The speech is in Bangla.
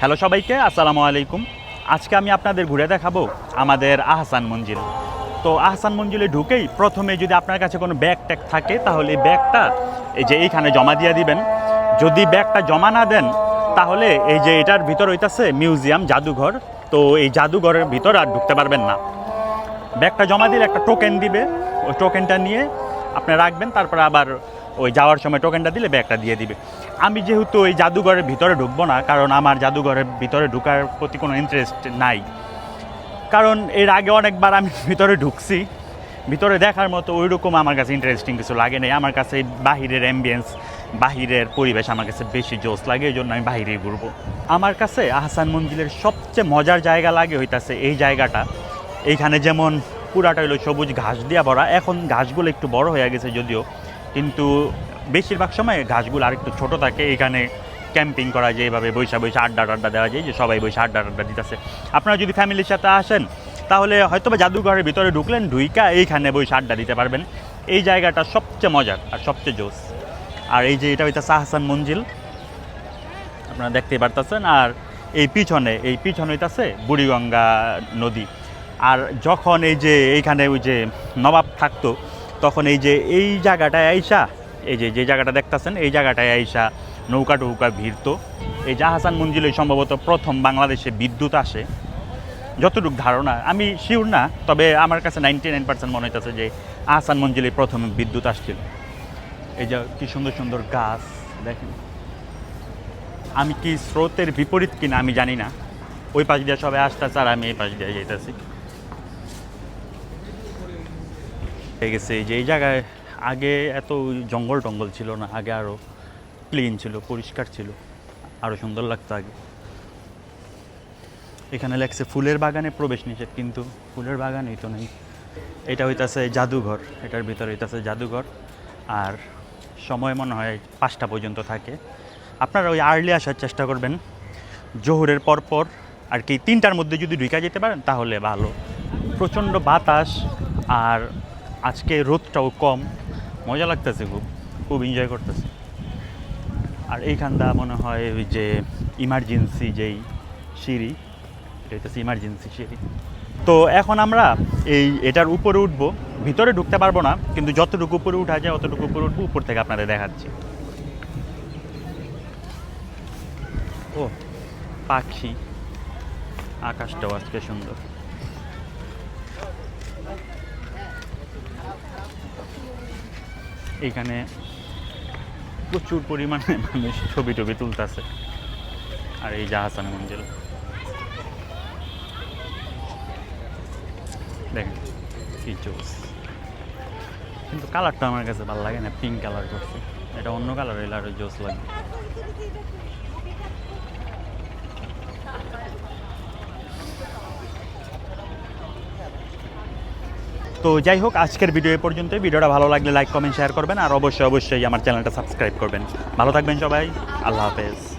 হ্যালো সবাইকে, আসসালামু আলাইকুম। আজকে আমি আপনাদের ঘুরে দেখাবো আমাদের আহসান মঞ্জিল। তো আহসান মঞ্জিলে ঢুকেই প্রথমে যদি আপনার কাছে কোনো ব্যাগ ট্যাগ থাকে, তাহলে এই ব্যাগটা এই যে এইখানে জমা দিয়ে দিবেন। যদি ব্যাগটা জমা না দেন, তাহলে এই যে এটার ভিতর হইতাছে মিউজিয়াম, জাদুঘর। তো এই জাদুঘরের ভিতর আর ঢুকতে পারবেন না। ব্যাগটা জমা দিলে একটা টোকেন দিবে। ওই টোকেনটা নিয়ে আপনি রাখবেন, তারপর আবার ওই যাওয়ার সময় টোকেনটা দিলে ব্যাগটা দিয়ে দিবে। আমি যেহেতু ওই জাদুঘরের ভিতরে ঢুকবো না, কারণ আমার জাদুঘরের ভিতরে ঢুকার প্রতি কোনো ইন্টারেস্ট নাই। কারণ এর আগে অনেকবার আমি ভিতরে ঢুকছি, ভিতরে দেখার মতো ওই রকম আমার কাছে ইন্টারেস্টিং কিছু লাগে নাই। আমার কাছে বাহিরের অ্যাম্বিয়েন্স বাহিরের পরিবেশ আমার কাছে বেশি জোস লাগে, এই জন্য আমি বাহিরেই ঘুরবো। আমার কাছে আহসান মঞ্জিলের সবচেয়ে মজার জায়গা লাগে হইতাছে এই জায়গাটা। এইখানে যেমন পুরাটা হলো সবুজ ঘাস দিয়া ভরা, এখন ঘাসগুলো একটু বড় হয়ে গেছে যদিও। কিন্তু বেশিরভাগ সময় ঘাসগুলো আর একটু ছোটো থাকে। এখানে ক্যাম্পিং করা যায়, এভাবে বৈশা বৈশা আড্ডা টাড্ডা দেওয়া যায় যে সবাই বৈশা আড্ডা টাড্ডা দিতেছে। আপনারা যদি ফ্যামিলির সাথে আসেন, তাহলে হয়তো বা জাদুঘরের ভিতরে ঢুকলেন, ঢুইকা এইখানে বৈশা আড্ডা দিতে পারবেন। এই জায়গাটা সবচেয়ে মজার আর সবচেয়ে জোস। আর এই যে এটা হইতেছে আহসান মঞ্জিল। আপনারা দেখতেই পারতেছেন। আর এই পিছনে এই পিছনে হইতাছে বুড়িগঙ্গা নদী। আর যখন এই যে এইখানে ওই যে নবাব থাকতো তখন এই যে, এই জায়গাটায় আইসা, এই যে যে জায়গাটা দেখতাছেন, এই জায়গাটায় আইসা নৌকা টৌকা ভিড়তো। এই জাহাসান মঞ্জিলে সম্ভবত প্রথম বাংলাদেশে বিদ্যুৎ আসে। যতটুকু ধারণা, আমি শিওর না, তবে আমার কাছে নাইনটি নাইন পার্সেন্ট মনে হইতেছে যে আহসান মঞ্জিলে প্রথম বিদ্যুৎ আসছিল। এই যে, কি সুন্দর সুন্দর গাছ, দেখেন। আমি কি স্রোতের বিপরীত কিনা, আমি জানি না। ওই পাশ দিয়ে সবাই আসতেছে আর আমি এই পাশ দিয়ে যাইতেছি। হয়ে গেছে। যে, এই জায়গায় আগে এত জঙ্গল টঙ্গল ছিল না, আগে আরও ক্লিন ছিল, পরিষ্কার ছিল আরও সুন্দর লাগতো আগে। এখানে লেখছে ফুলের বাগানে প্রবেশ নিষেধ, কিন্তু ফুলের বাগানেই তো নেই। এটা হইতাছে জাদুঘর, এটার ভিতরে হইতাছে জাদুঘর। আর সময় মনে হয় পাঁচটা পর্যন্ত থাকে। আপনারা ওই আর্লি আসার চেষ্টা করবেন। জোহরের পরপর আর কি, তিনটার মধ্যে যদি ঢুকা যেতে পারেন, তাহলে ভালো। প্রচণ্ড বাতাস আর আজকে রোদটাও কম। মজা লাগতেছে খুব খুব এনজয় করতেছে। আর এইখানটা মনে হয় ওই যে ইমার্জেন্সি যেই সিঁড়ি, এটা হইতেছে ইমার্জেন্সি সিঁড়ি। তো এখন আমরা এই এটার উপরে উঠবো, ভিতরে ঢুকতে পারব না, কিন্তু যতটুকু উপরে উঠা যায় অতটুকু উপরে উঠবো, উপর থেকে আপনাদের দেখাচ্ছি। ও, পাখি। আকাশটাও আজকে সুন্দর। এইখানে প্রচুর পরিমাণে মানুষ ছবি টবি তুলতেছে। আর এই জাহাসান মঞ্জিল। দেখেন কি কিন্তু কালারটা আমার কাছে ভালো লাগে না পিঙ্ক কালার করছে। এটা অন্য কালার হইলে আরও জোস লাগে তো যাই হোক, আজকের ভিডিও এ পর্যন্ত ভিডিওটা ভালো লাগলে লাইক কমেন্ট শেয়ার করবেন, আর অবশ্যই অবশ্যই আমার চ্যানেলটা সাবস্ক্রাইব করবেন। ভালো থাকবেন সবাই। আল্লাহ হাফেজ।